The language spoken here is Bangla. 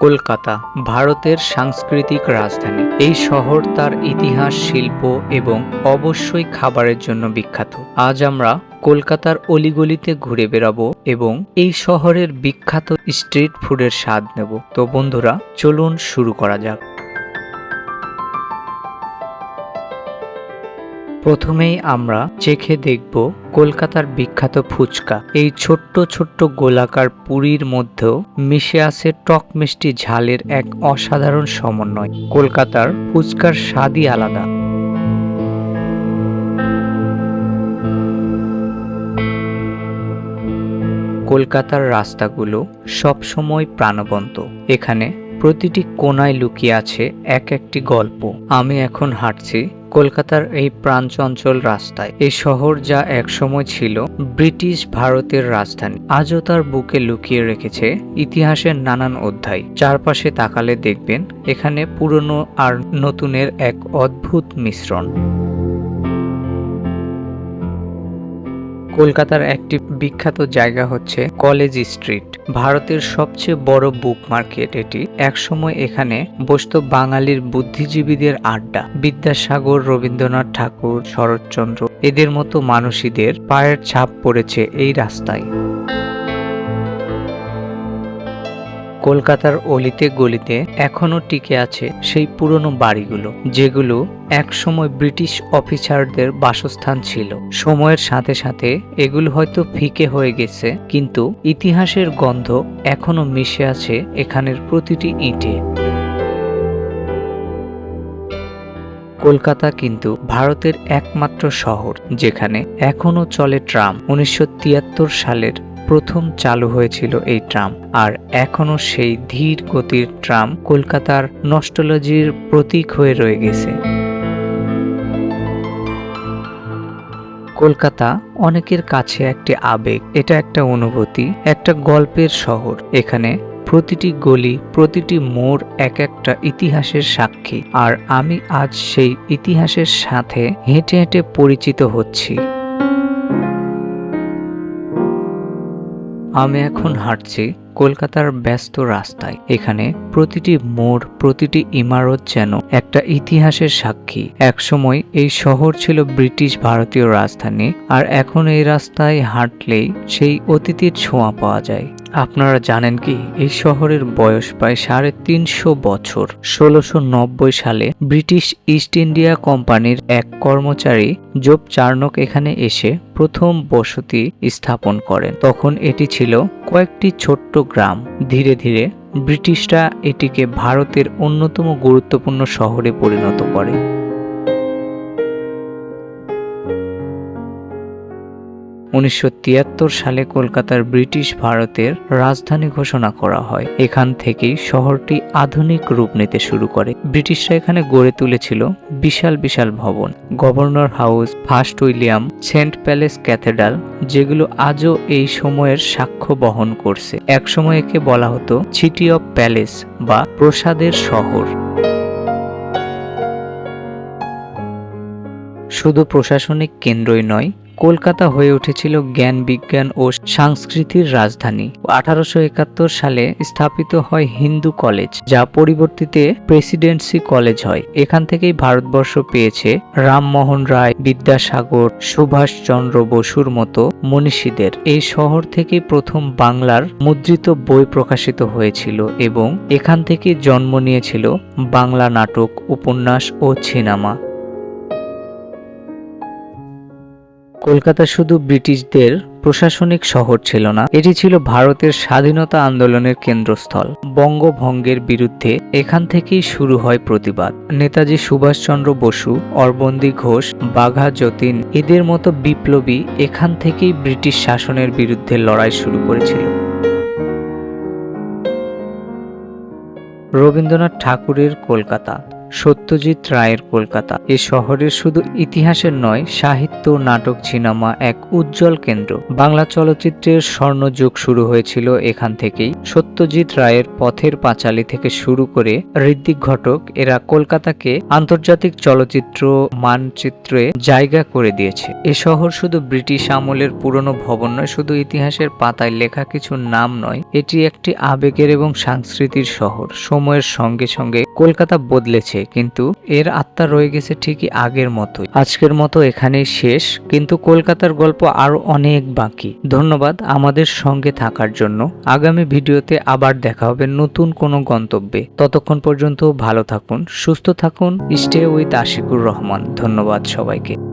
কলকাতা, ভারতের সাংস্কৃতিক রাজধানী। এই শহর তার ইতিহাস, শিল্প এবং অবশ্যই খাবারের জন্য বিখ্যাত। আজ আমরা কলকাতার অলিগলিতে ঘুরে বেড়াবো এবং এই শহরের বিখ্যাত স্ট্রিট ফুডের স্বাদ নেব। তো বন্ধুরা, চলুন শুরু করা যাক। প্রথমেই আমরা চেখে দেখব কলকাতার বিখ্যাত ফুচকা। এই ছোট্ট ছোট্ট গোলাকার পুরীর মধ্যেও মিশে আছে টক মিষ্টি ঝালের এক অসাধারণ সমন্বয়। কলকাতার ফুচকার স্বাদই আলাদা। কলকাতার রাস্তাগুলো সবসময় প্রাণবন্ত। এখানে প্রতিটি কোনায় লুকিয়ে আছে এক একটি গল্প। আমি এখন হাঁটছি কলকাতার এই প্রাণচঞ্চল রাস্তায় এই শহর যা একসময় ছিল ব্রিটিশ ভারতের রাজধানী, আজও তার বুকে লুকিয়ে রেখেছে ইতিহাসের নানান অধ্যায়। চারপাশে তাকালে দেখবেন, এখানে পুরনো আর নতুনের এক অদ্ভুত মিশ্রণ। কলকাতার একটি বিখ্যাত জায়গা হচ্ছে কলেজ স্ট্রিট। ভারতের সবচেয়ে বড় বুক মার্কেট এটি। একসময় এখানে বসত বাঙালির বুদ্ধিজীবীদের আড্ডা। বিদ্যাসাগর, রবীন্দ্রনাথ ঠাকুর, শরৎচন্দ্র, এদের মতো মানুষীদের পায়ের ছাপ পড়েছে এই রাস্তায়। কলকাতার অলিতে গলিতে এখনও টিকে আছে সেই পুরনো বাড়িগুলো, যেগুলো একসময় ব্রিটিশ অফিসারদের বাসস্থান ছিল। সময়ের সাথে সাথে এগুলো হয়তো ফিকে হয়ে গেছে, কিন্তু ইতিহাসের গন্ধ এখনও মিশে আছে এখানের প্রতিটি ইটে। কলকাতা কিন্তু ভারতের একমাত্র শহর, যেখানে এখনও চলে ট্রাম, উনিশশো তিয়াত্তর সালের প্রথম চালু হয়েছিল এই ট্রাম, আর এখনও সেই ধীর গতির ট্রাম কলকাতার নস্টোলজির প্রতীক হয়ে রয়ে গেছে। কলকাতা অনেকের কাছে একটি আবেগ, এটা একটা অনুভূতি, একটা গল্পের শহর। এখানে প্রতিটি গলি, প্রতিটি মোড় এক একটা ইতিহাসের সাক্ষী, আর আমি আজ সেই ইতিহাসের সাথে হেঁটে হেঁটে পরিচিত হচ্ছি। আমি এখন হাঁটছি কলকাতার ব্যস্ত রাস্তায়। এখানে প্রতিটি মোড়, প্রতিটি ইমারত যেন একটা ইতিহাসের সাক্ষী। একসময় এই শহর ছিল ব্রিটিশ ভারতীয় রাজধানী, আর এখন এই রাস্তায় হাঁটলেই সেই অতীতের ছোঁয়া পাওয়া যায়। আপনারা জানেন কি, এই শহরের বয়স প্রায় সাড়ে তিনশো বছর। ষোলোশো সালে ব্রিটিশ ইস্ট ইন্ডিয়া কোম্পানির এক কর্মচারী জোব চার্নক এখানে এসে প্রথম বসতি স্থাপন করেন। তখন এটি ছিল কয়েকটি ছোট্ট গ্রাম। ধীরে ধীরে ব্রিটিশরা এটিকে ভারতের অন্যতম গুরুত্বপূর্ণ শহরে পরিণত করে। উনিশশো তিয়াত্তর সালে কলকাতার ব্রিটিশ ভারতের রাজধানী ঘোষণা করা হয়। এখান থেকেই শহরটি আধুনিক রূপ নিতে শুরু করে। ব্রিটিশরা এখানে গড়ে তুলেছিল বিশাল বিশাল ভবন। Governor house, first William, saint palace cathedral, যেগুলো আজও এই সময়ের সাক্ষ্য বহন করছে। একসময় একে বলা হতো সিটি অফ প্যালেস বা প্রসাদের শহর। শুধু প্রশাসনিক কেন্দ্রই নয় কলকাতা হয়ে উঠেছিল জ্ঞান বিজ্ঞান ও সংস্কৃতির রাজধানী। আঠারোশো একাত্তর সালে স্থাপিত হয় হিন্দু কলেজ, যা পরিবর্তিতে প্রেসিডেন্সি কলেজ হয়। এখান থেকেই ভারতবর্ষ পেয়েছে রামমোহন রায়, বিদ্যাসাগর, সুভাষচন্দ্র বসুর মতো মনীষীদের। এই শহর থেকে প্রথম বাংলার মুদ্রিত বই প্রকাশিত হয়েছিল এবং এখান থেকে জন্ম নিয়েছিল বাংলা নাটক, উপন্যাস ও সিনেমা। কলকাতা শুধু ব্রিটিশদের প্রশাসনিক শহর ছিল না, এটি ছিল ভারতের স্বাধীনতা আন্দোলনের কেন্দ্রস্থল। বঙ্গভঙ্গের বিরুদ্ধে এখান থেকেই শুরু হয় প্রতিবাদ। নেতাজি সুভাষচন্দ্র বসু, অরবন্দী ঘোষ, বাঘা যতীন এদের মতো বিপ্লবী এখান থেকেই ব্রিটিশ শাসনের বিরুদ্ধে লড়াই শুরু করেছিল। রবীন্দ্রনাথ ঠাকুরের কলকাতা সত্যজিৎ রায়ের কলকাতা। এ শহরের শুধু ইতিহাসের নয়, সাহিত্য নাটক সিনেমা এক উজ্জ্বল কেন্দ্র। বাংলা চলচ্চিত্রের স্বর্ণযুগ শুরু হয়েছিল এখান থেকেই। সত্যজিৎ রায়ের পথের পাঁচালী থেকে শুরু করে ঋদ্বিক ঘটক এরা কলকাতাকে আন্তর্জাতিক চলচ্চিত্র মানচিত্রে জায়গা করে দিয়েছে। এ শহর শুধু ব্রিটিশ আমলের পুরনো ভবন নয়, শুধু ইতিহাসের পাতায় লেখা কিছু নাম নয়, এটি একটি আবেগের এবং সংস্কৃতির শহর। সময়ের সঙ্গে সঙ্গে কলকাতা বদলেছে। কিন্তু এর আত্মা রয়ে গেছে ঠিকই আগের মতোই। আজকের মতো এখানেই শেষ, কিন্তু কলকাতার গল্প আরও অনেক বাকি। ধন্যবাদ আমাদের সঙ্গে থাকার জন্য। আগামী ভিডিওতে আবার দেখা হবে নতুন কোনো গন্তব্যে। ততক্ষণ পর্যন্ত ভালো থাকুন, সুস্থ থাকুন। স্টে উইথ আশিকুর রহমান ধন্যবাদ সবাইকে।